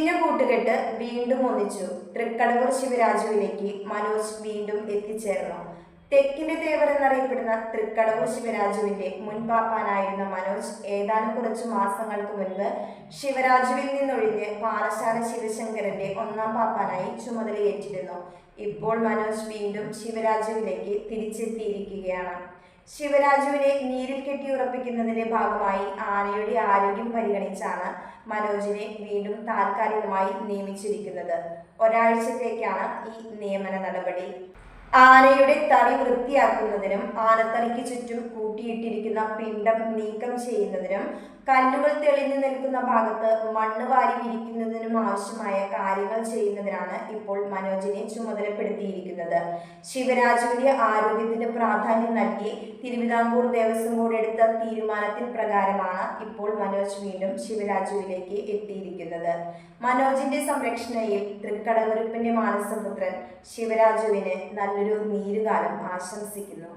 പിരിഞ്ഞ കൂട്ടുകെട്ട് വീണ്ടും ഒന്നിച്ചു. തൃക്കടവൂർ ശിവരാജുവിലേക്ക് മനോജ് വീണ്ടും എത്തിച്ചേർന്നു. തെക്കിന്റെ തേവർ എന്നറിയപ്പെടുന്ന തൃക്കടവൂർ ശിവരാജുവിന്റെ മുൻപാപ്പാനായിരുന്ന മനോജ് ഏതാനും കുറച്ചു മാസങ്ങൾക്ക് മുൻപ് ശിവരാജുവിൽ നിന്നൊഴിഞ്ഞ് പാറശാല ശിവശങ്കരന്റെ ഒന്നാം പാപ്പാനായി ചുമതലയേറ്റിരുന്നു. ഇപ്പോൾ മനോജ് വീണ്ടും ശിവരാജുവിലേക്ക് തിരിച്ചെത്തിയിരിക്കുകയാണ്. ശിവരാജുവിനെ നീരിൽ കെട്ടി ഉറപ്പിക്കുന്നതിന്റെ ഭാഗമായി ആനയുടെ ആരോഗ്യം പരിഗണിച്ചാണ് മനോജിനെ വീണ്ടും താൽക്കാലികമായി നിയമിച്ചിരിക്കുന്നത്. ഒരാഴ്ചത്തേക്കാണ് ഈ നിയമന നടപടി. ആനയുടെ തടി വൃത്തിയാക്കുന്നതിനും ആനത്തടിക്ക് ചുറ്റും കൂട്ടിയിട്ടിരിക്കുന്ന പിണ്ടം നീക്കം ചെയ്യുന്നതിനും കല്ലുകൾ തെളിഞ്ഞു നിൽക്കുന്ന ഭാഗത്ത് മണ്ണ് വാരി വിരിക്കുന്നതിനും ആവശ്യമായ കാര്യങ്ങൾ ചെയ്യുന്നതിനാണ് ഇപ്പോൾ മനോജിനെ ചുമതലപ്പെടുത്തിയിരിക്കുന്നത്. ശിവരാജുവിന്റെ ആരോഗ്യത്തിന് പ്രാധാന്യം നൽകി തിരുവിതാംകൂർ ദേവസ്വം ബോർഡ് എടുത്ത തീരുമാനത്തിന് പ്രകാരമാണ് ഇപ്പോൾ മനോജ് വീണ്ടും ശിവരാജുവിലേക്ക് എത്തിയിരിക്കുന്നത്. മനോജിന്റെ സംരക്ഷണയിൽ തൃക്കടകുരുപ്പിന്റെ മാനസപുത്രൻ ശിവരാജുവിന് നല്ലൊരു നീരുകാലം ആശംസിക്കുന്നു.